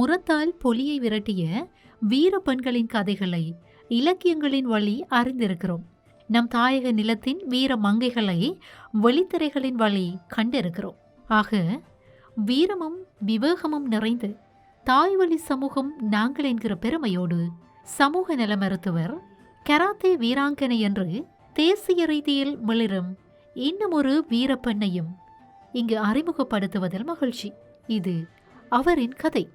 முரத்தால் பொலியை விரட்டிய வீர பெண்களின் கதைகளை இலக்கியங்களின் வழி அறிந்திருக்கிறோம். நம் தாயக நிலத்தின் வீர மங்கைகளை வெளித்திரைகளின் வழி கண்டிருக்கிறோம். ஆக வீரமும் விவேகமும் நிறைந்து தாய் வழி சமூகம் நாங்கள் என்கிற பெருமையோடு சமூக நல மருத்துவர் கராத்தே வீராங்கனை என்று தேசிய ரீதியில் மிளிரும் இன்னும் ஒரு வீரப்பெண்ணையும் இங்கு அறிமுகப்படுத்துவதில் மகிழ்ச்சி. இது அவரின் கதை.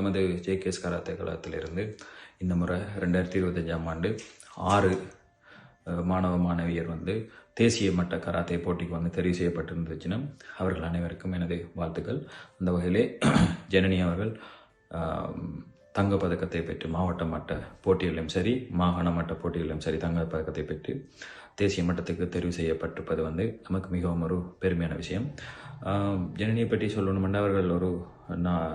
எமது ஜேகேஎஸ் கராத்தே கழகத்திலிருந்து இந்த முறை ரெண்டாயிரத்தி இருபத்தஞ்சாம் ஆண்டு ஆறு மாணவ மாணவியர் வந்து தேசிய மட்ட கராத்தே போட்டிக்கு வந்து தெரிவு செய்யப்பட்டிருந்துச்சுன்னா அவர்கள் அனைவருக்கும் எனது வாழ்த்துக்கள். அந்த வகையிலே ஜனனி அவர்கள் தங்க பதக்கத்தை பெற்று மாவட்ட மட்ட போட்டிகளிலும் சரி மாகாண மட்ட போட்டிகளிலும் சரி தங்கப் பதக்கத்தை பெற்று தேசிய மட்டத்துக்கு தெரிவு செய்யப்பட்டிருப்பது வந்து நமக்கு மிகவும் ஒரு பெருமையான விஷயம். ஜனனியை பற்றி சொல்லணும்னா அவர்கள் ஒரு நான்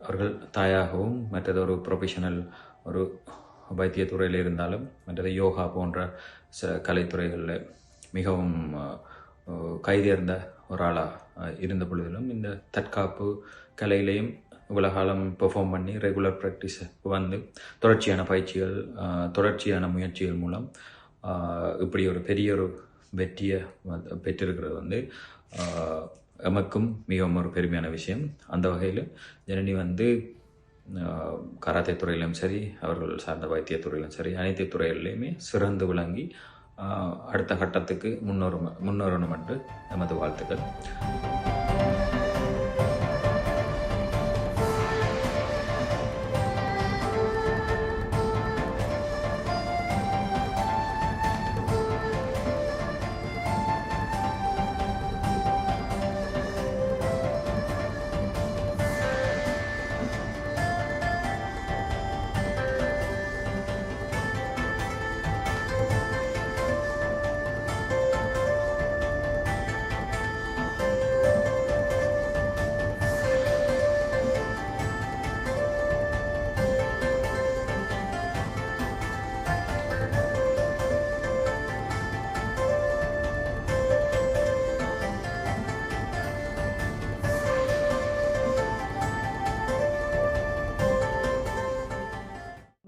அவர்கள் தாயாகவும் மற்றது ஒரு ப்ரொஃபஷனல் ஒரு வைத்தியத்துறையில் இருந்தாலும் மற்றது யோகா போன்ற ச கலைத்துறைகளில் மிகவும் கைதேர்ந்த ஒரு ஆளாக இருந்த பொழுதிலும் இந்த தற்காப்பு கலையிலையும் இவ்வளோ காலம் பெர்ஃபார்ம் பண்ணி ரெகுலர் ப்ராக்டிஸ் வந்து தொடர்ச்சியான பயிற்சிகள் தொடர்ச்சியான முயற்சிகள் மூலம் இப்படி ஒரு பெரிய ஒரு வெற்றியை பெற்றிருக்கிறது வந்து எமக்கும் மிகவும் ஒரு பெருமையான விஷயம். அந்த வகையில் ஜனனி வந்து கராத்தே துறையிலும் சரி அவர்கள் சார்ந்த வைத்திய துறையிலும் சரி அனைத்து துறையிலையுமே சிறந்து விளங்கி அடுத்த கட்டத்துக்கு முன்னோரும் முன்னோரணும் என்று நமது வாழ்த்துக்கள்.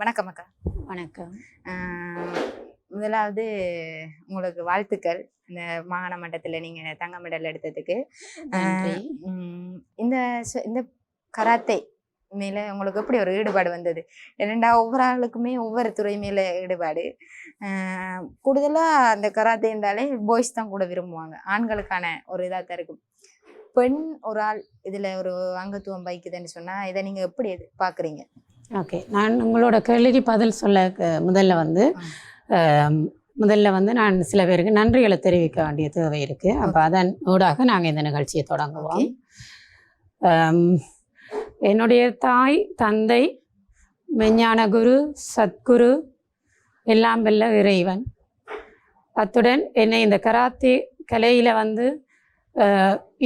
வணக்கம் அக்கா. வணக்கம். முதலாவது உங்களுக்கு வாழ்த்துக்கள் இந்த மாகாண மட்டத்தில் நீங்கள் தங்க மெடல் எடுத்ததுக்கு. இந்த இந்த கராத்தே மேல உங்களுக்கு எப்படி ஒரு ஈடுபாடு வந்தது? ஏனெண்டா ஒவ்வொரு ஆளுக்குமே ஒவ்வொரு துறை மேல ஈடுபாடு. ஆஹ் கூடுதலா அந்த கராத்தே இருந்தாலே பாய்ஸ் தான் கூட விரும்புவாங்க. ஆண்களுக்கான ஒரு இதாக தான் இருக்கும். பெண் ஒரு ஆள் இதுல ஒரு அங்கத்துவம் வைக்குதுன்னு சொன்னா இதை நீங்க எப்படி எது பாக்குறீங்க ஓகே. நான் உங்களோட கேள்விக்கு பதில் சொல்ல முதல்ல வந்து முதல்ல வந்து நான் சில பேருக்கு நன்றிகளை தெரிவிக்க வேண்டிய தேவை இருக்குது அப்போ அதன் ஊடாக நாங்கள் இந்த நிகழ்ச்சியை தொடங்குவோம். என்னுடைய தாய் தந்தை மெஞ்ஞான குரு சத்குரு எல்லாம் வெல்ல இறைவன். அத்துடன் என்னை இந்த கராத்தே கலையில் வந்து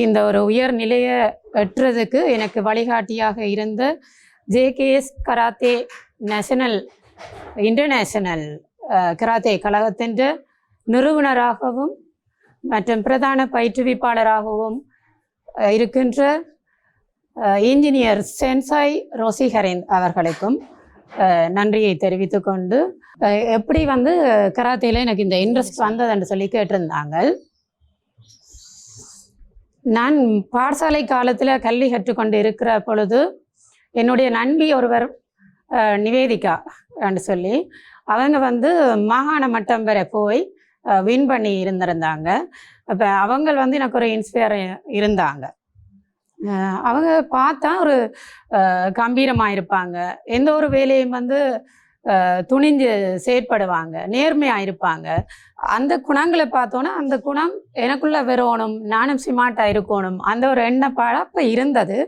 இந்த ஒரு உயர் நிலையை எட்டுறதுக்கு எனக்கு வழிகாட்டியாக இருந்த JKS karate national international karate கழகத்தின் நிறுவனராகவும் மற்றும் பிரதான பயிற்றுவிப்பாளராகவும் இருக்கின்ற இன்ஜினியர் சென்சாய் ரோசி அவர்களுக்கும் நன்றியை தெரிவித்து கொண்டு எப்படி வந்து கராத்தேல எனக்கு இந்த இன்ட்ரெஸ்ட் வந்ததுன்னு சொல்லி கேட்டிருந்தாங்க நான் பாடசாலை காலத்தில் கல்வி கற்றுக்கொண்டு இருக்கிற பொழுது என்னுடைய நண்பி ஒருவர் அஹ், நிவேதிகா அப்படின்னு சொல்லி அவங்க வந்து மாகாண மட்டம் வரை போய் வின் பண்ணி இருந்திருந்தாங்க. அப்போ அவங்க வந்து எனக்கு ஒரு இன்ஸ்பயர் இருந்தாங்க. அஹ், அவங்க பார்த்தா ஒரு கம்பீரமாக இருப்பாங்க. எந்த ஒரு வேலையும் வந்து அஹ், துணிஞ்சு செயற்படுவாங்க. நேர்மையாக இருப்பாங்க. அந்த குணங்களை பார்த்தோன்னா அந்த குணம் எனக்குள்ளே வரணும் நானும் சிமாட்டாக இருக்கணும். அந்த ஒரு எண்ணப்பாடு அப்போ இருந்தது.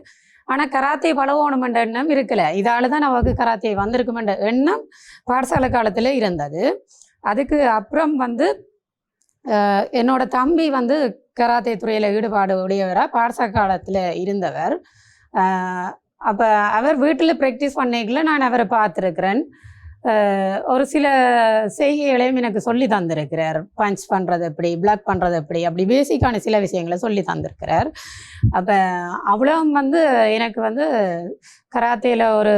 ஆனால் கராத்தே பழகணுமென்ற எண்ணம் இருக்கலை. இதால தான் நமக்கு கராத்தே வந்திருக்குமென்ற எண்ணம் பாடசாலை காலத்தில் இருந்தது. அதுக்கு அப்புறம் வந்து என்னோட தம்பி வந்து கராத்தே துறையில் ஈடுபாடு உடையவராக பாடசாலை காலத்தில் இருந்தவர். அப்போ அவர் வீட்டில் ப்ராக்டிஸ் பண்ணிக்கல நான் அவரை பார்த்துருக்குறேன். ஒரு சில செய்கைகளையும் எனக்கு சொல்லி தந்திருக்கிறார். பஞ்ச் பண்ணுறது எப்படி பிளாக் பண்ணுறது எப்படி அப்படி பேசிக்கான சில விஷயங்களை சொல்லி தந்திருக்கிறார். அப்போ அவ்வளோ வந்து எனக்கு வந்து கராத்தேயில் ஒரு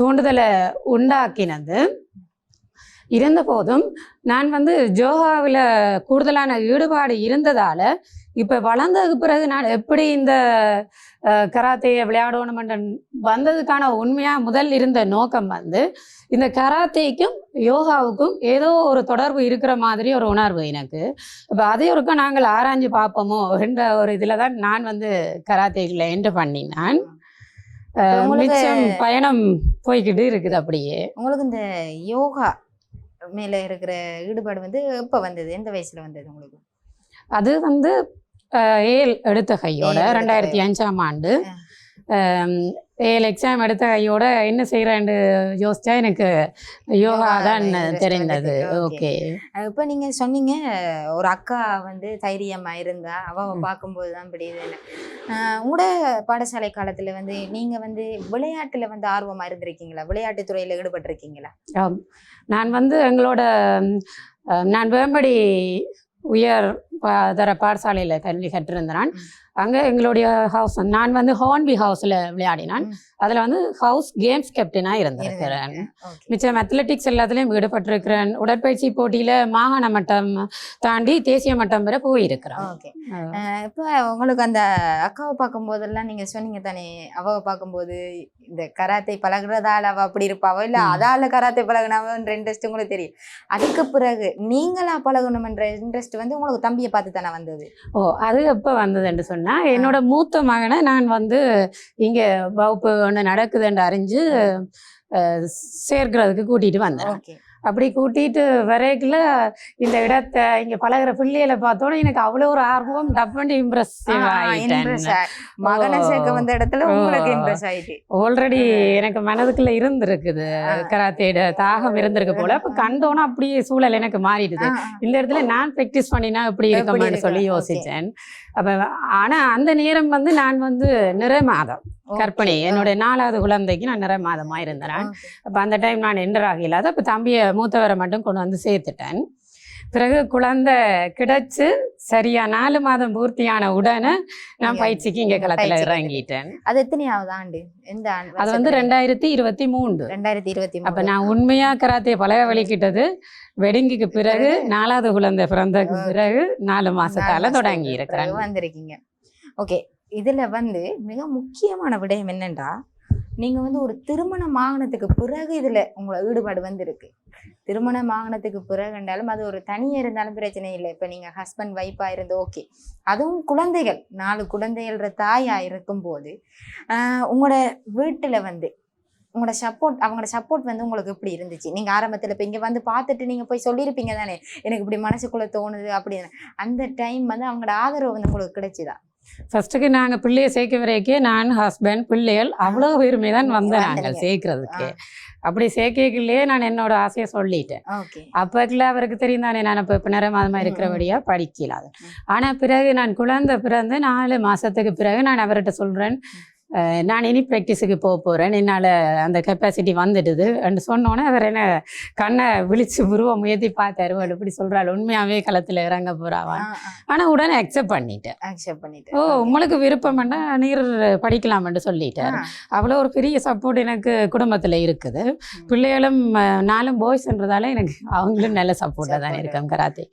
தூண்டுதலை உண்டாக்கினது. இருந்த போதும் நான் வந்து ஜோகாவில் கூடுதலான ஈடுபாடு இருந்ததால் இப்போ வளர்ந்ததுக்கு பிறகு நான் எப்படி இந்த கராத்தேயை விளையாடணுமென்ற வந்ததுக்கான உண்மையாக முதல் இருந்த நோக்கம் வந்து இந்த கராத்தேக்கும் யோகாவுக்கும் ஏதோ ஒரு தொடர்பு இருக்கிற மாதிரி ஒரு உணர்வு எனக்கு. இப்போ அதே ஒருக்கா நாங்கள் ஆராய்ஞ்சு பார்ப்போமோ என்ற ஒரு இதில் தான் நான் வந்து கராத்தேக்குள்ள என்டர் பண்ணினான். மிச்சம் பயணம் போய்கிட்டு இருக்குது அப்படியே. உங்களுக்கு இந்த யோகா மேல இருக்கிற ஈடுபாடு வந்து எப்ப வந்தது? எந்த வயசுல வந்தது உங்களுக்கு? அது வந்து ஏல் எடுத்த கையோட ரெண்டாயிரத்தி அஞ்சாம் ஆண்டு. ஏல் எக்ஸாம் எடுத்த கையோட என்ன செய்கிறேன்னு யோசிச்சா எனக்கு யோகா தான் தெரிந்தது. ஓகே இப்ப நீங்க சொன்னீங்க ஒரு அக்கா வந்து தைரியமா இருந்தா அவ ம். பார்க்கும்போது தான் அஹ் உங்களோட பாடசாலை காலத்துல வந்து நீங்க வந்து விளையாட்டுல வந்து ஆர்வமா இருந்திருக்கீங்களா? விளையாட்டு துறையில ஈடுபட்டிருக்கீங்களா. நான் வந்து எங்களோட நான் வேம்படி உயர் ப- தர பாடசாலையில் கல்வி கற்றிருந்தான் அங்கே எங்களுடைய ஹவுஸ் நான் வந்து ஹார்ன்பி ஹவுஸில் விளையாடினான். அதில் வந்து ஹவுஸ் கேம்ஸ் கேப்டனாக இருந்திருக்கிறேன். மிச்சம் அத்லெட்டிக்ஸ் எல்லாத்துலேயும் ஈடுபட்டிருக்கிறேன் உடற்பயிற்சி போட்டியில் மாகாண மட்டம் தாண்டி தேசிய மட்டம் வரை போயிருக்கிறேன். இப்ப உங்களுக்கு அந்த அக்காவை பார்க்கும் போதெல்லாம் நீங்க சொன்னீங்க தானே அவ பார்க்கும்போது இந்த கராத்தே பழகுறதால அவ அப்படி இருப்பாவோ? இல்ல. அதால கராத்தே பழகுனாவன்ற இன்ட்ரெஸ்ட் உங்களுக்கு தெரியும். அதுக்கு பிறகு நீங்களா பழகணும்ன்ற இன்ட்ரெஸ்ட் வந்து உங்களுக்கு தம்பியை பார்த்து தானே வந்தது? ஓ அது எப்போ வந்ததுன்னு சொன்னால் என்னோட மூத்த மகனை நான் வந்து இங்கே வகுப்பு ஒன்று நடக்குதுன்னு அறிஞ்சு சேர்க்கிறதுக்கு கூட்டிகிட்டு வந்தேன். அப்படி கூட்டிட்டு வரைக்குள்ள இந்த இடத்த இங்க பழகுற பிள்ளைகளை பார்த்தோன்னே எனக்கு அவ்வளோ ஒரு ஆர்வம் டப்புன்னு இம்ப்ரெஸ் மகனை. சேர்க்க வந்த இடத்துல உங்களுக்கு. இம்ப்ரெஸ் ஆயிட்டு ஆல்ரெடி எனக்கு மனதுக்குள்ள இருந்திருக்குது. கராத்தேட தாகம் இருந்திருக்கு போல அப்ப கண்டோன்னா அப்படியே சூழல் எனக்கு மாறிடுது. இந்த இடத்துல நான் ப்ராக்டிஸ் பண்ணினா எப்படி எப்படி இருக்கும்னு சொல்லி? யோசிச்சேன் அப்ப ஆனா அந்த நேரம் வந்து நான் வந்து நிறை மாதம். கற்பனை. என்னுடைய நாலாவது குழந்தைக்கு நான் நிறை மாதமா இருந்தேன். அப்போ அந்த டைம் நான் என்டர் ஆகலாத அப்போ தம்பியை மூத்தவரை மட்டும் கொண்டு வந்து சேர்த்துட்டேன். பிறகு குழந்தை கிடைச்சு சரியா நாலு மாதம் பூர்த்தியான உடனே நான் பயிற்சிக்கு இங்கே களத்தில் இறங்கிட்டேன். அது எத்தனையாவது ஆண்டு எந்த ஆண்டு? அது வந்து ரெண்டாயிரத்தி இருபத்தி மூணு ரெண்டாயிரத்தி இருபத்தி அப்போ நான் உண்மையா கராத்தே பழக வலிக்கிட்டது வெடிங்குக்கு பிறகு நாலாவது குழந்தை பிறந்ததுக்கு பிறகு நாலு மாசத்தால தொடங்கி இருக்கிறேன் வந்திருக்கீங்க. ஓகே இதுல வந்து மிக முக்கியமான விடயம் என்னன்னா நீங்கள் வந்து ஒரு திருமணம் ஆகணத்துக்கு பிறகு இதில் உங்களை ஈடுபாடு வந்திருக்கு. திருமணம் பிறகு பிறகுண்டாலும் அது ஒரு தனியாக இருந்தாலும் பிரச்சனை இல்லை. இப்போ நீங்கள் ஹஸ்பண்ட் ஒய்ஃபா இருந்து ஓகே அதுவும் குழந்தைகள் நாலு குழந்தைகள்ற தாயாக இருக்கும்போது உங்களோட வீட்டில் வந்து உங்களோட சப்போர்ட் அவங்களோட சப்போர்ட் வந்து உங்களுக்கு எப்படி இருந்துச்சு? நீங்கள் ஆரம்பத்தில் இப்போ இங்கே வந்து பார்த்துட்டு நீங்கள் போய் சொல்லியிருப்பீங்க தானே? எனக்கு இப்படி மனசுக்குள்ளே தோணுது அப்படின்னு அந்த டைம் வந்து அவங்களோட ஆதரவு வந்து உங்களுக்கு கிடைச்சிதா? ஃபர்ஸ்ட்டுக்கு நாங்கள் பிள்ளைய சேர்க்க வரைக்கே நான் ஹஸ்பண்ட் பிள்ளைகள் அவ்வளோ பேருமே தான் வந்தேன் நாங்கள். சேர்க்கறதுக்கு. அப்படி சேர்க்கைக்குள்ளேயே நான் என்னோட ஆசையை சொல்லிட்டேன். ஓகே. அப்போக்குள்ள அவருக்கு தெரியும் தானே நான் இப்போ நிற மாதமாக இருக்கிறபடியா படிக்கல அது. ஆனால் பிறகு நான் குழந்தை பிறந்து நாலு மாதத்துக்கு பிறகு நான் அவர்கிட்ட சொல்கிறேன் நான் இனி ப்ராக்டிஸுக்கு போக போகிறேன் என்னால் அந்த கெப்பாசிட்டி வந்துடுது. என்று சொன்னோன்னே அவர் என்ன கண்ணை விழிச்சு உருவம் முயற்சி பார்த்தாரு. அவள் இப்படி சொல்கிறாள் உண்மையாகவே களத்தில் இறங்க போகிறாவா ஆனால் உடனே அக்செப்ட் பண்ணிட்டேன். அக்செப்ட் பண்ணிட்டு ஓ உங்களுக்கு விருப்பம்னா நீர் படிக்கலாம்னு சொல்லிட்டார். அவ்வளோ ஒரு பெரிய சப்போர்ட் எனக்கு குடும்பத்தில் இருக்குது. பிள்ளைகளும் நாலும் பாய்ஸ்ன்றதால எனக்கு அவங்களும் நல்ல சப்போர்ட்டாக தான். இருக்காங்க கராத்தே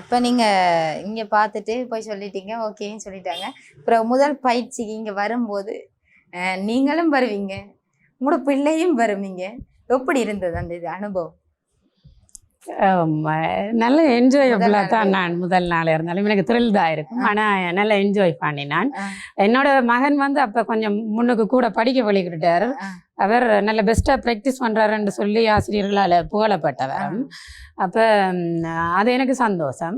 அப்ப நீங்க இங்க பார்த்துட்டு போய் சொல்லிட்டீங்க. ஓகேன்னு சொல்லிட்டாங்க. அப்புறம் முதல் பயிற்சிக்கு இங்க வரும்போது நீங்களும் வருவீங்க. உங்களோட பிள்ளையும் வருவீங்க. எப்படி இருந்தது அந்த இது அனுபவம்? நல்ல நாள் தான் நான் முதல் நாள் இருந்தாலும் எனக்கு த்ரில் தான் இருக்கும். ஆனால் நல்லா என்ஜாய் பண்ணினான். என்னோட மகன் வந்து அப்போ கொஞ்சம் முன்னுக்கு கூட படிக்க வழிகிட்டார். அவர் நல்ல பெஸ்ட்டாக ப்ராக்டிஸ் பண்ணுறாருன்னு சொல்லி ஆசிரியர்களால் புகழப்பட்டவர். அப்போ அது எனக்கு சந்தோஷம்.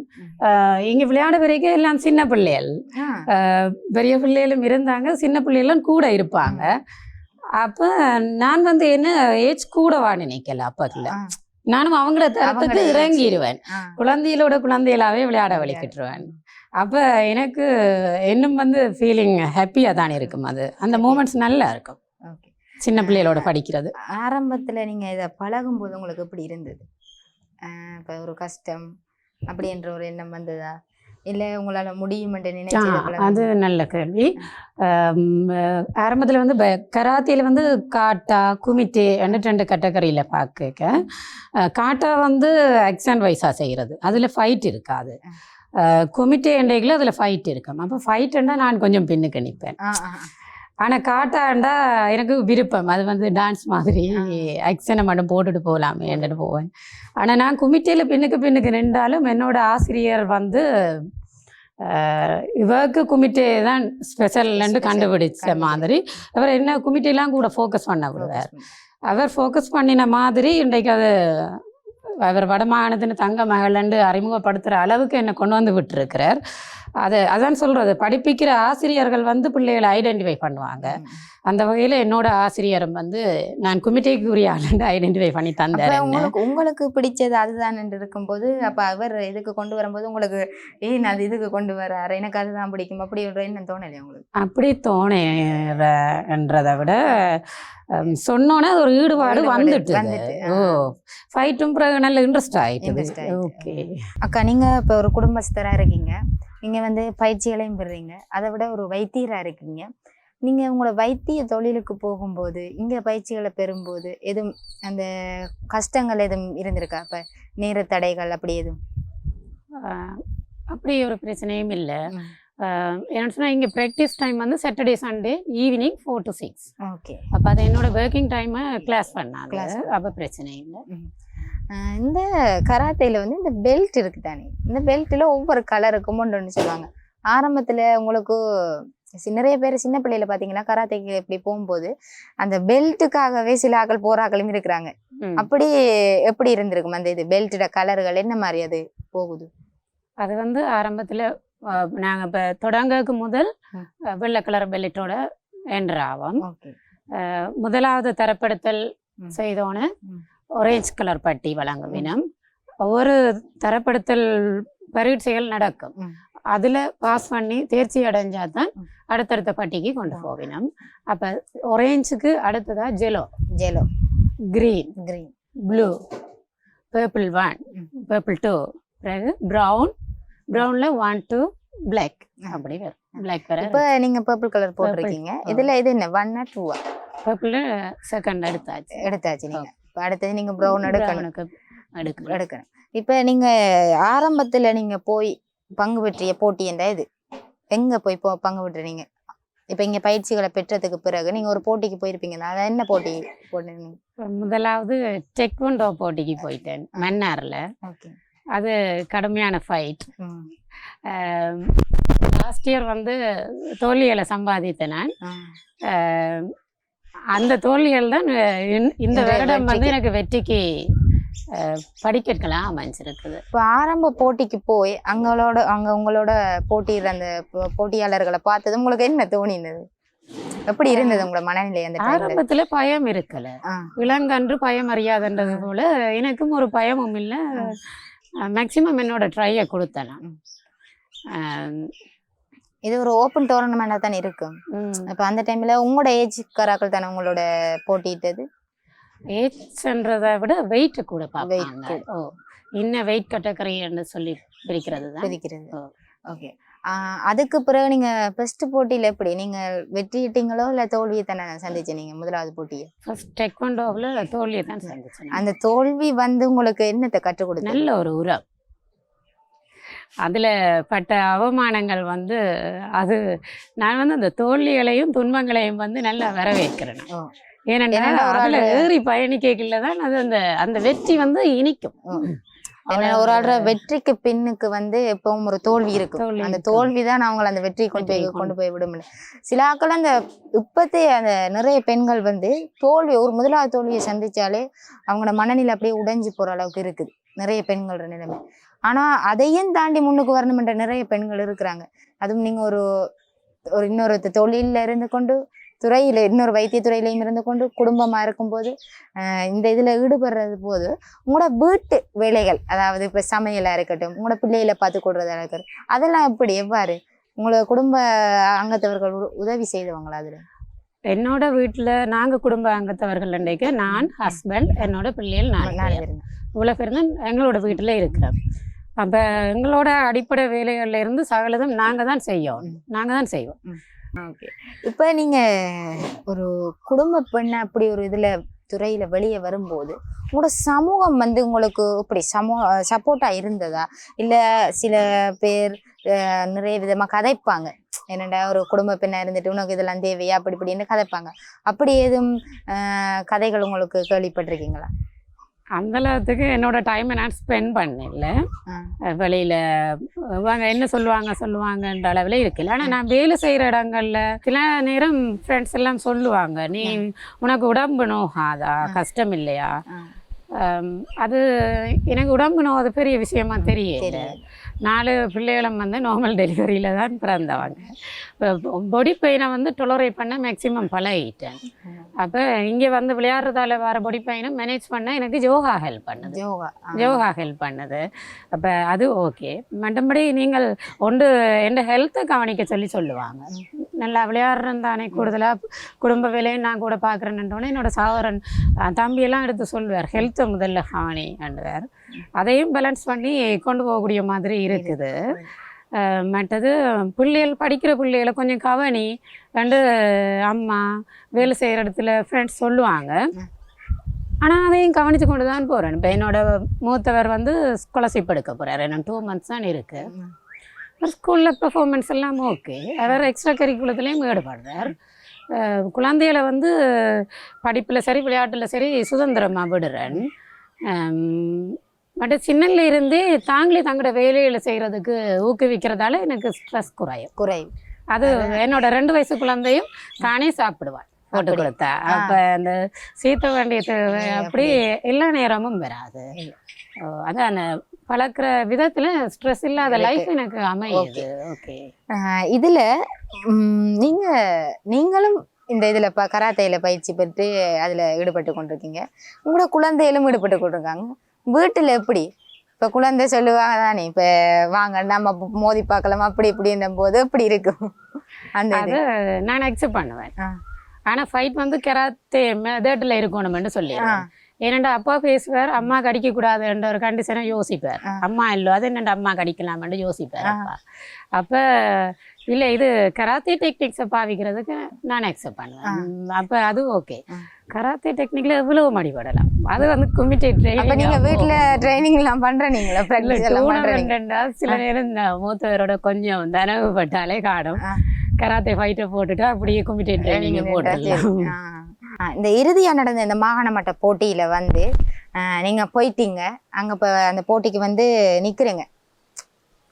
இங்கே விளையாட வரைக்கும் எல்லாம் சின்ன பிள்ளைகள். பெரிய பிள்ளைகளும் இருந்தாங்க சின்ன பிள்ளைகளும் கூட இருப்பாங்க. அப்போ நான் வந்து என்ன ஏஜ் கூடவா நினைக்கல அப்போக்குள்ள நானும் அவங்கள தரத்துக்கு. இறங்கிடுவேன். குழந்தைகளோட குழந்தைகளாவே விளையாட வலிக்கிட்டுருவேன். அப்போ எனக்கு இன்னும் வந்து ஃபீலிங் ஹாப்பியாக தான் இருக்கும் அது. அந்த மூமெண்ட்ஸ் நல்லா இருக்கும். சின்ன பிள்ளைகளோட படிக்கிறது. ஆரம்பத்துல நீங்க இதை பழகும் போது உங்களுக்கு எப்படி இருந்தது? இப்ப ஒரு கஷ்டம் அப்படின்ற ஒரு எண்ணம் வந்ததா? இல்ல உங்களால பழகும் அது நல்ல கேள்வி. ஆரம்பத்தில் வந்து கராத்தேல வந்து காட்டா குமிட்டே ரெண்டு ரெண்டு கேட்டகரியில் பார்க்க காட்டா வந்து ஆக்சன் வைஸாக செய்கிறது அதில் ஃபைட் இருக்காது. குமிட்டே எண்டைகளில் அதில் ஃபைட் இருக்கும். அப்போ ஃபைட்டுன்னா நான் கொஞ்சம் பின்னுக்கு நிற்பேன். ஆனால் காட்டாண்டா எனக்கு விருப்பம் அது வந்து டான்ஸ் மாதிரி. ஆக்ஷனை மட்டும் போட்டுட்டு போகலாமே என்றுட்டு போவேன் ஆனால் நான் குமிட்டியில் பின்னுக்கு பின்னுக்கு நின்றாலும் என்னோட ஆசிரியர் வந்து இவருக்கு குமிட்டே தான் ஸ்பெஷல்னு. கண்டுபிடிச்ச கண்டுபிடி. மாதிரி அவர் என்ன குமிட்டிலாம் கூட ஃபோக்கஸ் பண்ண விடுவார் அவர் ஃபோக்கஸ் பண்ணின மாதிரி இன்றைக்கு அது அவர் வடமாகாணத்தின் தங்க மகள்ண்டு அறிமுகப்படுத்துகிற அளவுக்கு என்னை கொண்டு வந்து விட்டுருக்கிறார் அது அதான் சொல்கிறது படிப்பிக்கிற ஆசிரியர்கள் வந்து பிள்ளைகளை ஐடென்டிஃபை பண்ணுவாங்க. அந்த வகையில் என்னோட ஆசிரியரும் வந்து நான் குமிட்டைக்கு உரிய ஆளுண்டு ஐடென்டிஃபை பண்ணி என்ன. உங்களுக்கு உங்களுக்கு பிடிச்சது அதுதான் என்று இருக்கும்போது அப்ப அவர் இதுக்கு கொண்டு வரும்போது உங்களுக்கு ஏய் நான் அது இதுக்கு கொண்டு வராரு. எனக்கு அதுதான் பிடிக்கும். அப்படி எண்ணம் தோணலையா உங்களுக்கு? அப்படி தோணுறன்றதை விட சொன்னோன்னே அது ஒரு ஈடுபாடு வந்துட்டு ஓ ஃபைட்டும் பிறகு நல்ல இன்ட்ரெஸ்ட் ஆயிட்டு. ஓகே. அக்கா நீங்க இப்ப ஒரு குடும்பஸ்தரா இருக்கீங்க. நீங்க வந்து பயிற்சிகளையும் பெறுறீங்க. அதை விட ஒரு வைத்தியரா இருக்கீங்க. நீங்க உங்களோட வைத்திய தொழிலுக்கு போகும்போது இங்க பயிற்சிகளை பெறும்போது எதுவும் அந்த கஷ்டங்கள் எதுவும் இருந்திருக்கா? இப்ப நேர தடைகள் அப்படி எதுவும் அப்படி ஒரு பிரச்சனையும் இல்லை. ம். என்ன சொன்னால் இங்கே ப்ராக்டிஸ் டைம் வந்து Saturday Sunday evening four to six okay. அப்போ அது என்னோட ஒர்க்கிங் டைமை கிளாஸ் பண்ணாங்க. அப்போ பிரச்சனை இல்லை. இந்த கராத்தேல வந்து இந்த பெல்ட் இருக்கு தானே. இந்த பெல்ட்ல ஒவ்வொரு கலருக்கும் ஒன்று ஒன்று சொல்லுவாங்க. ஆரம்பத்துல உங்களுக்கு நிறைய பேர் சின்ன பிள்ளையில பாத்தீங்கன்னா கராத்தேக்கு இப்படி போகும்போது அந்த பெல்ட்டுக்காகவே சில ஆக்கள் போராக்களும் இருக்கிறாங்க. அப்படி எப்படி இருந்திருக்கும் அந்த இது? பெல்ட்டோட கலர்கள் என்ன மாதிரி அது போகுது? அது வந்து ஆரம்பத்தில் நாங்கள் இப்போ தொடங்கக்கு முதல் வெள்ளை கலர் பெல்லிட்டோட என்டர் ஆவோம் முதலாவது தரப்படுத்தல். செய்தோன்னு. ஒரேஞ்ச் கலர் பட்டி வழங்குவினம் ஒவ்வொரு தரப்படுத்தல் பரீட்சைகள் நடக்கும். அதில் பாஸ் பண்ணி தேர்ச்சி அடைஞ்சா தான். அடுத்தடுத்த பட்டிக்கு கொண்டு. போவினோம். அப்போ ஒரேஞ்சுக்கு அடுத்ததா yellow yellow green green blue purple one. Purple two பிறகு ப்ரௌன் ப்ரௌனில் ஒன் டூ பிளாக். அப்படி வரும். பிளாக் வர இப்ப நீங்க பர்பிள் கலர் போட்டிருக்கீங்க. இதுல இது என்ன? ஒன்னா டூவா பர்பிளில் செகண்ட் எடுத்தாச்சு. எடுத்தாச்சு நீங்க. இப்ப அடுத்தது நீங்க ப்ரௌன் எடுக்கணும். எடுக்கணும். எடுக்கணும். இப்ப நீங்க ஆரம்பத்துல நீங்க போய் பங்கு பெற்றிய போட்டி என்ற இது? எங்க போய் போ- பங்கு பெற்றீங்க இப்ப இங்க பயிற்சிகளை பெற்றதுக்கு பிறகு நீங்க ஒரு போட்டிக்கு போயிருப்பீங்க அது என்ன போட்டி போட்டிருந்தீங்க? முதலாவது டெக்வண்டோ போட்டிக்கு போயிட்டேன் மன்னாரில். ஓகே. அது கடுமையான ஃபைட் லாஸ்ட் இயர் வந்து தோல்விகளை சம்பாதித்தேன் நான். அந்த தோல்விகள் தான் இந்த- வருடம் வந்து. எனக்கு வெற்றிக்கு ஆஹ் படிக்கற்கலாம் அமைஞ்சிருக்குது இப்ப ஆரம்ப போட்டிக்கு போய் அங்களோட அங்க உங்களோட போட்டியிடுற அந்த போட்டியாளர்களை பார்த்தது உங்களுக்கு என்ன தோணினது எப்படி இருந்தது உங்களோட மனநிலை அந்த ஆரம்பத்துல பயம் இருக்கல ஆ. இளங்கன்று பயம் அறியாதுன்றது போல எனக்கும் ஒரு பயமும் இல்லை மேக்சிமம் என்னோட ட்ரையை கொடுத்தேன் நான். ம். ஆஹ் இது ஒரு ஓப்பன் டோர்னமெண்டா தானே இருக்கும் இப்ப அந்த டைம்ல உங்களோட ஏஜ் கராக்கள் தானே உங்களோட போட்டியிட்டது ஏஜ்ன்றதை விட வெயிட் கூட Weight பார்ப்பாங்க. ஓ இன்ன வெயிட் கேட்டகரின்னு சொல்லி பிரிக்கிறது தான். குதிக்கிறது ஓ. ஓகே அதுக்கு பிறகு நீங்க ஃபர்ஸ்ட் போட்டியில எப்படி? நீங்க வெற்றியிட்டீங்களோ இல்ல தோல்வியை தானே சந்திச்ச நீங்க முதலாவது போட்டியை? ஃபர்ஸ்ட் டெக்வண்டோவில் தோல்வியை தான் சந்திச்சேன். அந்த தோல்வி வந்து உங்களுக்கு என்னத்தை கற்றுக் கொடுத்தது? நல்ல ஒரு உரம் அதில் பட்ட அவமானங்கள் வந்து அது நான் வந்து அந்த தோல்விகளையும் துன்பங்களையும் வந்து நல்லா வரவேற்கிறேன். ஏனென்றால் அதில் ஏறி பயணிக்கல தான் அது அந்த அந்த வெற்றி வந்து இனிக்கும். ஒரு ஆள்ற வெற்றிக்கு பின்னுக்கு வந்து எப்பவும் ஒரு தோல்வி இருக்கும். அந்த. தோல்வி தான் அவங்கள அந்த வெற்றி கொண்டு போய் கொண்டு போய் விட முடியல சில ஆட்கள் அந்த இப்பத்தே அந்த நிறைய பெண்கள் வந்து தோல்வி ஒரு முதலாவது தோல்வியை சந்திச்சாலே அவங்களோட மனநிலை அப்படியே உடைஞ்சு போற அளவுக்கு இருக்குது. நிறைய பெண்களோட நிலைமை. ஆனா அதையும் தாண்டி முன்னுக்கு வரணும்ன்ற நிறைய பெண்கள் இருக்கிறாங்க. அதுவும் நீங்க ஒரு ஒரு இன்னொரு தொழில்ல இருந்து கொண்டு துறையில இன்னொரு வைத்திய துறையிலையும் இருந்து கொண்டு குடும்பமா இருக்கும்போது இந்த இதுல ஈடுபடுறது போது உங்களோட வீட்டு வேலைகள் அதாவது இப்ப சமையலா இருக்கட்டும் உங்களோட பிள்ளைகளை பார்த்து கொடுறதா இருக்கட்டும் அதெல்லாம் எப்படி எவ்வாறு உங்களோட குடும்ப அங்கத்தவர்கள் உதவி செய்தவங்களா அதுல? என்னோட வீட்டில் நாங்கள் குடும்ப அங்கத்தவர்கள் அன்றைக்கு நான் ஹஸ்பண்ட் என்னோட பிள்ளைகள் பேருங்க இவ்வளோ பேர். தான் எங்களோட வீட்டில் இருக்கிறோம். அப்போ எங்களோட அடிப்படை வேலைகள்ல இருந்து சகலதும் நாங்கள் தான் செய்யோம் நாங்கள் தான் செய்வோம். ஓகே. இப்போ நீங்க ஒரு குடும்ப பெண் அப்படி ஒரு இதுல துறையில வெளியே வரும்போது உங்களோட சமூகம் வந்து உங்களுக்கு இப்படி சமூ சப்போர்ட்டா இருந்ததா? இல்ல சில பேர் நிறைய விதமா கதைப்பாங்க. என்னடா ஒரு குடும்ப பெண்ணா இருந்துட்டு உனக்கு இதெல்லாம் தேவையா? அப்படி இப்படின்னு கதைப்பாங்க. அப்படி ஏதும் அஹ், கதைகள் உங்களுக்கு கேள்விப்பட்டிருக்கீங்களா? அந்த அளவுக்கு என்னோட டைமை நான் ஸ்பெண்ட் பண்ணல. வெளியில் வாங்க என்ன சொல்லுவாங்க சொல்லுவாங்கன்ற அளவில் இருக்குல்ல ஆனால் நான் வேலை செய்கிற இடங்கள்ல சில நேரம் ஃப்ரெண்ட்ஸ் எல்லாம் சொல்லுவாங்க நீ உனக்கு உடம்பு நோகாதா? கஷ்டம் இல்லையா? அது எனக்கு உடம்பு நோவது பெரிய விஷயமா தெரியல. நாலு பிள்ளைகளும் வந்து நார்மல் டெலிவரியில் தான் பிறந்தவங்க. பொடி பெயினை வந்து டொலரேட் பண்ண மேக்ஸிமம் பழகிட்டேன். அப்போ இங்கே வந்து விளையாடுறதால வர பொடி பெயினை மேனேஜ் பண்ண எனக்கு யோகா ஹெல்ப் பண்ணுது. யோகா. யோகா ஹெல்ப் பண்ணுது. அப்போ அது ஓகே மற்றபடி நீங்கள் ஒன்று என் ஹெல்த்தை கவனிக்க சொல்லி சொல்லுவாங்க. நல்லா விளையாடுறேன் தானே கூடுதலாக குடும்ப வேலையும் நான் கூட பார்க்குறேன்னுட்டோன்னே என்னோட சகோதரன் தம்பியெல்லாம் எடுத்து சொல்லுவார் ஹெல்த்து முதல்ல ஹானி அண்டுவார் அதையும் பேலன்ஸ் பண்ணி கொண்டு போகக்கூடிய மாதிரி இருக்குது. மற்றது பிள்ளைகள் படிக்கிற பிள்ளைகளை கொஞ்சம் கவனி ரெண்டு அம்மா வேலை செய்கிற இடத்துல ஃப்ரெண்ட்ஸ் சொல்லுவாங்க. ஆனால் அதையும் கவனித்து கொண்டு தான் போகிறேன் இப்போ என்னோட மூத்தவர் வந்து ஸ்காலர்ஷிப் எடுக்க போகிறார் என்ன டூ மந்த்ஸ் தான் இருக்குது அவர் ஸ்கூலில் பெர்ஃபார்மன்ஸ் எல்லாம் ஓகே அவர் எக்ஸ்ட்ரா கரிக்குலத்துலேயும் ஈடுபடுறார். குழந்தைகளை வந்து படிப்பில் சரி விளையாட்டில் சரி சுதந்திரமாக விடுறேன். பட் சின்னல இருந்தே தாங்களே தங்களோட வேலைகளை செய்கிறதுக்கு ஊக்குவிக்கிறதால எனக்கு ஸ்ட்ரெஸ் குறையும். குறைவு அது என்னோட ரெண்டு வயசு குழந்தையும் தானே சாப்பிடுவாள் போட்டு. கொடுத்தா. அப்போ அந்த சீத்த வேண்டிய தேவை அப்படி எல்லா நேரமும் வராது. அதான் அந்த பழக்கிற விதத்துல ஸ்ட்ரெஸ் இல்லாத. லைஃப் எனக்கு அமையுது. ஓகே இதுல நீங்க நீங்களும் இந்த இதுல ப கராத்தையில பயிற்சி பெற்று அதுல ஈடுபட்டு கொண்டிருக்கீங்க. உங்களோட குழந்தைகளும் ஈடுபட்டு கொண்டிருக்காங்க. வீட்டுல எப்படி? இப்ப குழந்தை சொல்லுவாங்க தானே இப்ப வாங்க நம்ம மோதி பார்க்கலாம். அப்படி இப்படின்னும் போது எப்படி இருக்கும்? அந்த அது நான் அக்செப்ட் பண்ணுவேன். ஆனா ஃபைட் வந்து கராத்தே மெதட்ல இருக்கணும்னு சொல்லி. ஏனண்டா அப்பா பேசுவார் அம்மா கடிக்க கூடாதுன்ற ஒரு கண்டிஷனை யோசிப்பார். அம்மா இல்லோ அது என்னண்டா அம்மா கடிக்கலாம்னு யோசிப்பார். அப்பா. அப்ப இல்ல இது கராத்தே டெக்னிக்ஸை பாவிக்கிறதுக்கு நான் அக்செப்ட். பண்ணுவேன். அப்ப அது ஓகே. கராத்தே டெக்னிக்ல எவ்வளவு மடிபடலாம் அது வந்து குமிட்டேட் அப்ப நீங்க வீட்டுல ட்ரைனிங் எல்லாம் பண்ற நீங்களா பிராக்டிஸ் எல்லாம் பண்றீங்க? டூர்னமெண்ட்னா சில நேரம் மூத்தவரோட கொஞ்சம் தனவுப்பட்டாலே காடும். கராத்தே ஃபைட்டை போட்டுட்டு அப்படியே குமிட்டேட் ட்ரைனிங் போட்டுடலாம். இந்த இறுதியா நடந்த இந்த மாகாண மட்ட போட்டியில வந்து ஆ, நீங்க போயிட்டீங்க. அங்க இப்ப அந்த போட்டிக்கு வந்து நிக்கிறீங்க.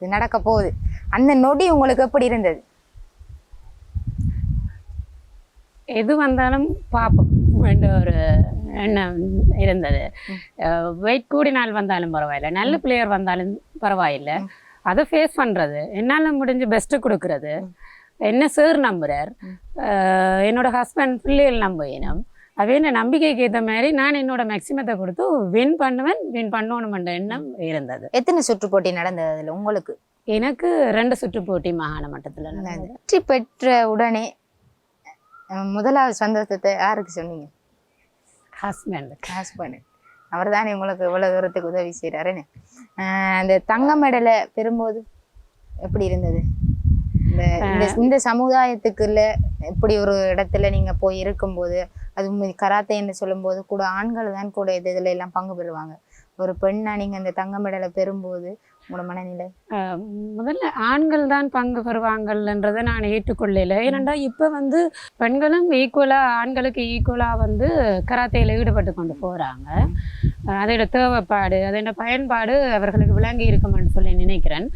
இது நடக்க போகுது. அந்த நொடி உங்களுக்கு எப்படி இருந்தது? எது வந்தாலும் பார்ப்போம் என்ற ஒரு எண்ணம் இருந்தது. வெயிட் கூடினால் வந்தாலும் பரவாயில்ல. நல்ல பிளேயர் வந்தாலும் பரவாயில்லை. அதை ஃபேஸ் பண்ணுறது என்னால் முடிஞ்சு பெஸ்ட்டு கொடுக்கறது. என்ன சார் நம்புறார்? என்னோட ஹஸ்பண்ட் பிள்ளைகள் நம்புயினம் அவே என்ன நம்பிக்கைக்கு ஏற்ற மாதிரி நான் என்னோட மேக்சிமத்தை கொடுத்து வின் பண்ணுவேன் வின் பண்ணணுமென்ற எண்ணம் இருந்தது. எத்தனை சுற்று போட்டி நடந்தது அதுல உங்களுக்கு? எனக்கு ரெண்டு சுற்று போட்டி மாகாண மட்டத்தில் நடந்தது. வெற்றி பெற்ற உடனே முதலாவது சந்தோஷத்தை யாருக்கு சொன்னீங்க? ஹஸ்பண்டுக்கு ஹஸ்பண்ட் அவர் தானே உங்களுக்கு இவ்வளவு தூரத்துக்கு உதவி செய்யறாருன்னு அந்த தங்க மெடலை பெறும்போது எப்படி இருந்தது? இந்த இந்த- சமுதாயத்துக்குள்ள இப்படி ஒரு இடத்துல நீங்க போய் இருக்கும்போது அது கராத்தேன்னு சொல்லும்போது கூட ஆண்கள் தான் கூட இது இதுல எல்லாம் பங்கு பெறுவாங்க. ஒரு பெண்ணா நீங்க அந்த தங்க மெடலை பெறும்போது உங்களோட மனநிலை? முதல்ல ஆண்கள் தான் பங்கு பெறுவாங்கன்றதை நான் ஏற்றுக்கொள்ளல. ஏனெண்டா இப்போ வந்து பெண்களும் ஈக்குவலாக ஆண்களுக்கு ஈக்குவலாக வந்து கராத்தையில் ஈடுபட்டு கொண்டு போகிறாங்க அதோட தேவைப்பாடு அதோட பயன்பாடு அவர்களுக்கு விளங்கி இருக்குமென்னு சொல்லி நினைக்கிறேன்.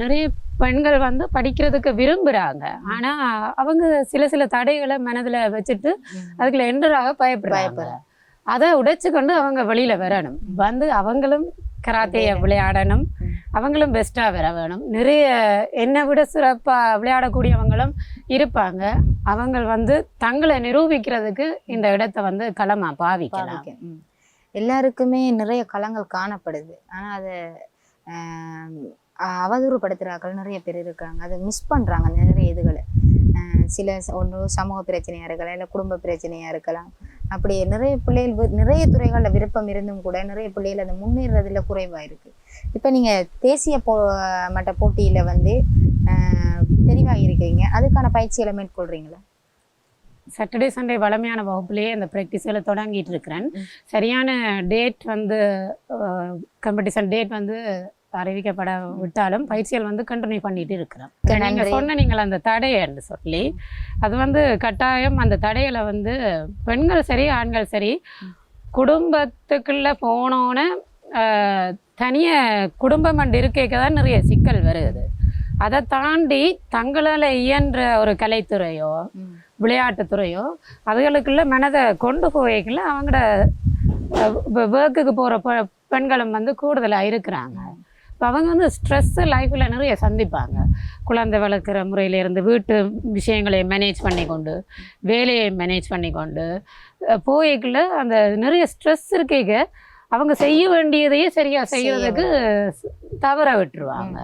நிறைய பெண்கள் வந்து படிக்கிறதுக்கு விரும்புகிறாங்க ஆனால் அவங்க சில சில தடைகளை மனதில் வச்சுட்டு அதுக்குள்ள என்டராக பயப்படுறாங்க. அதை உடைச்சு கொண்டு அவங்க வெளியில வரணும். வந்து அவங்களும் கராத்தையை விளையாடணும். அவங்களும் பெஸ்ட்டாக வர வேணும். நிறைய என்னை விட சிறப்பாக விளையாடக்கூடியவங்களும் இருப்பாங்க. அவங்க வந்து தங்களை நிரூபிக்கிறதுக்கு இந்த இடத்த வந்து களமா பாவிக்கலாம். எல்லாருக்குமே நிறைய களங்கள் காணப்படுது. ஆனால் அதை அவதூறுப்படுத்துறாக்கள் நிறைய பேர் இருக்காங்க. அதை மிஸ் பண்ணுறாங்க நிறைய இதுகளை. சில ஒன்று சமூக பிரச்சனையாக இருக்கலாம் இல்லை குடும்ப பிரச்சனையாக இருக்கலாம். அப்படி நிறைய பிள்ளைகள் வி- நிறைய துறைகளில் விருப்பம் இருந்தும் கூட நிறைய பிள்ளைகள் அந்த முன்னேறதுல குறைவாக இருக்குது இப்போ நீங்கள் தேசிய போ மட்ட போட்டியில் வந்து தெரிவாக இருக்கீங்க அதுக்கான பயிற்சிகளை மேற்கொள்கிறீங்களா சாட்டர்டே சண்டே வளமையான வகுப்புலேயே அந்த ப்ராக்டிஸ்களை தொடங்கிட்டு இருக்கிறேன். சரியான டேட் வந்து காம்படிஷன் டேட் வந்து அறிவிக்கப்பட விட்டாலும் பயிற்சிகள் வந்து கண்டினியூ பண்ணிட்டு இருக்கிறோம் மிக்க நீங்க நன்றி. சொன்ன நீங்கள் அந்த தடையன்னு சொல்லி அது வந்து கட்டாயம் அந்த தடைகளை வந்து பெண்கள் சரி ஆண்கள் சரி குடும்பத்துக்குள்ள போனோன்னு தனிய குடும்பம் அண்டு இருக்கைக்கு தான் நிறைய சிக்கல் வருது. அதை தாண்டி தங்களால் இயன்ற ஒரு கலைத்துறையோ விளையாட்டுத்துறையோ அதுகளுக்குள்ள மனதை கொண்டு போய்க்குள்ள அவங்களோட ஒர்க்குக்கு போகிற பெண்களும் வந்து கூடுதலாக இருக்கிறாங்க. இப்போ அவங்க வந்து ஸ்ட்ரெஸ்ஸு லைஃப்பில் நிறைய சந்திப்பாங்க. குழந்தை வளர்க்குற முறையிலேருந்து வீட்டு விஷயங்களை மேனேஜ் பண்ணி கொண்டு வேலையை மேனேஜ் பண்ணி கொண்டு போய்க்குள்ள அந்த நிறைய ஸ்ட்ரெஸ் இருக்கேக்க அவங்க செய்ய வேண்டியதையே சரியாக செய்யறதுக்கு தவற விட்டுருவாங்க.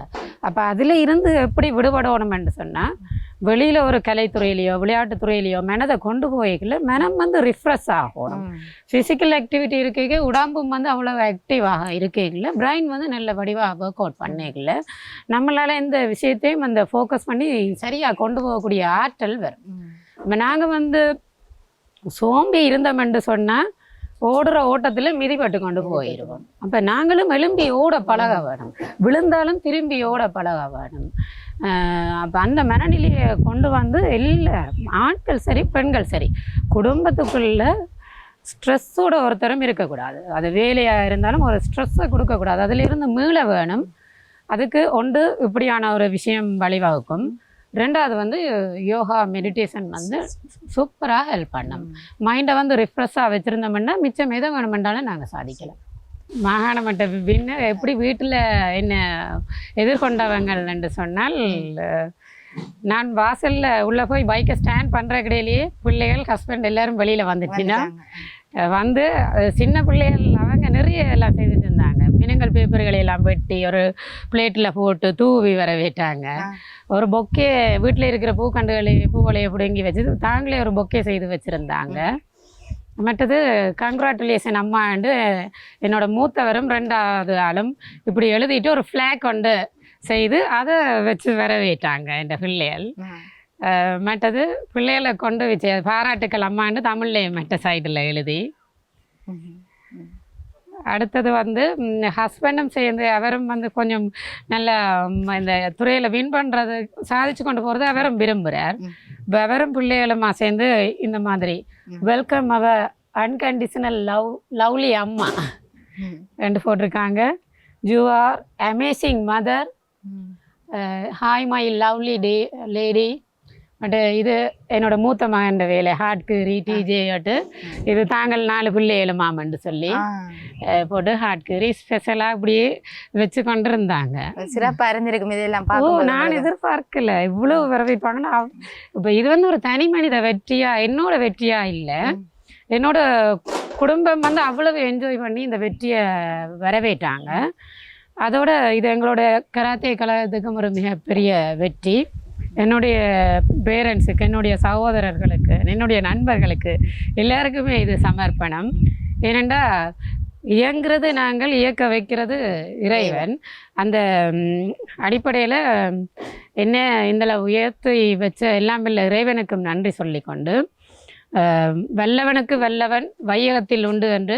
அப்போ அதில் இருந்து எப்படி விடுபடணும்னு சொன்னால் வெளியில் ஒரு கலைத்துறையிலையோ விளையாட்டுத் துறையிலையோ மனதை கொண்டு போய்க்கல மனம் வந்து ரிஃப்ரெஷ் ஆகணும். ஃபிசிக்கல் ஆக்டிவிட்டி இருக்கைக்கு உடம்பும் வந்து அவ்வளோ ஆக்டிவாக இருக்கையில் பிரைன் வந்து நல்ல வடிவாக ஒர்க் அவுட் பண்ணிக்கல நம்மளால் இந்த விஷயத்தையும் அந்த ஃபோக்கஸ் பண்ணி சரியாக கொண்டு போகக்கூடிய ஆற்றல் வரும். இப்போ நாங்கள் வந்து சோம்பி இருந்தோம்னு சொன்னால் ஓடுற ஓட்டத்தில் மிதிப்பட்டு கொண்டு போயிடுவோம் அப்போ நாங்களும் எழும்பி ஓட பழக வேணும். விழுந்தாலும் திரும்பி ஓட பழக வேணும். அப்போ அந்த மனநிலையை கொண்டு வந்து எல்லா ஆட்கள் சரி பெண்கள் சரி குடும்பத்துக்குள்ள ஸ்ட்ரெஸ்ஸோட ஒருத்தரும் இருக்கக்கூடாது. அது வேலையாக இருந்தாலும் ஒரு ஸ்ட்ரெஸ்ஸை கொடுக்கக்கூடாது. அதிலிருந்து மீள வேணும். அதுக்கு ஒன்று இப்படியான ஒரு விஷயம் வழிவகுக்கும். ரெண்டாவது வந்து யோகா மெடிடேஷன் வந்து சூப்பராக ஹெல்ப் பண்ணும். மைண்டை வந்து ரிஃப்ரெஷ்ஷாக வச்சுருந்தோம்னா மிச்சம் எதை வேணுமென்றாலும் நாங்கள் சாதிக்கலாம். மாகாண மட்ட பின்ன எப்படி வீட்டில் என்ன எதிர்கொண்டவங்கள் என்று சொன்னால் நான் வாசலில் உள்ளே போய் பைக்கை ஸ்டாண்ட் பண்ணுற கிடையிலேயே பிள்ளைகள் ஹஸ்பண்ட் எல்லாரும் வெளியில் வந்துச்சுன்னா வந்து சின்ன பிள்ளைகள் அவங்க நிறைய எல்லாம் செய்துட்டு மினங்கள் பேப்பர்களை எல்லாம் வெட்டி ஒரு பிளேட்டில் போட்டு தூவி வரவேட்டாங்க ஒரு பொக்கே வீட்டில் இருக்கிற பூக்கண்டுகளை பூவளையை பிடுங்கி வச்சு தாங்களே ஒரு பொக்கே செய்து வச்சுருந்தாங்க. மற்றது கங்க்ராச்சுலேஷன் அம்மாண்டு என்னோட மூத்தவரும் ரெண்டாவது ஆளும் இப்படி எழுதிட்டு ஒரு ஃப்ளாக் கொண்டு செய்து அதை வச்சு வரவேட்டாங்க இந்த பிள்ளைகள். மற்றது பிள்ளைகளை கொண்டு வச்சு பாராட்டுக்கள் அம்மாண்டு தமிழ்லையும் மற்ற சைடில் எழுதி. அடுத்தது வந்து ஹஸ்பண்டும் சேர்ந்து அவரும் வந்து கொஞ்சம் நல்ல இந்த துறையில் வின் பண்ணுறது சாதிச்சு கொண்டு போகிறது அவரும் விரும்புகிறார் அவரும் பிள்ளைகளுமா சேர்ந்து இந்த மாதிரி. வெல்கம் அவ அன்கண்டிஷனல் லவ் லவ்லி அம்மா. ரெண்டு போட்டிருக்காங்க. You are amazing mother hi my lovely day lady but இது என்னோட மூத்த மகன் வேலை ஹார்ட் கீரி டிஜேட்டு இது தாங்கள் நாலு பிள்ளைகள் மாமன்னு சொல்லி போட்டு ஹார்ட் கீரி ஸ்பெஷலாக அப்படியே வச்சு கொண்டு இருந்தாங்க சிறப்பா இருந்திருக்கும் இதெல்லாம் ஓ நான். எதிர்பார்க்கல. இவ்வளோ வரவேற்பாங்கன்னா இப்போ இது வந்து ஒரு தனி மனித வெற்றியா என்னோட வெற்றியா இல்லை. என்னோட குடும்பம் வந்து அவ்வளவு என்ஜாய் பண்ணி இந்த வெற்றியை வரவேற்றாங்க. அதோட இது எங்களோட கராத்தே கழகத்துக்கும் ஒரு மிகப்பெரிய வெற்றி. என்னுடைய பேரண்ட்ஸுக்கு என்னுடைய சகோதரர்களுக்கு என்னுடைய நண்பர்களுக்கு எல்லாருக்குமே இது சமர்ப்பணம். ஏனென்றா இயங்குறது நாங்கள் இயக்க வைக்கிறது இறைவன். அந்த அடிப்படையில் என்ன இதில் உயர்த்தி வச்ச எல்லாம் இல்லை இறைவனுக்கும் நன்றி சொல்லிக்கொண்டு வல்லவனுக்கு வல்லவன் வையகத்தில் உண்டு என்று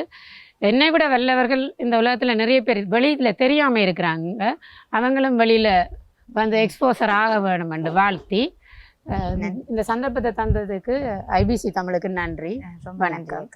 என்னை விட வல்லவர்கள் இந்த உலகத்தில் நிறைய பேர் வெளியில் தெரியாமல் இருக்கிறாங்க. அவங்களும் வெளியில் வந்து எக்ஸ்போசர் ஆக வேணும் என்று வாழ்த்தி இந்த சந்தர்ப்பத்தை தந்ததுக்கு ஐபிசி தமிழுக்கு நன்றி. ரொம்ப வணக்கம்.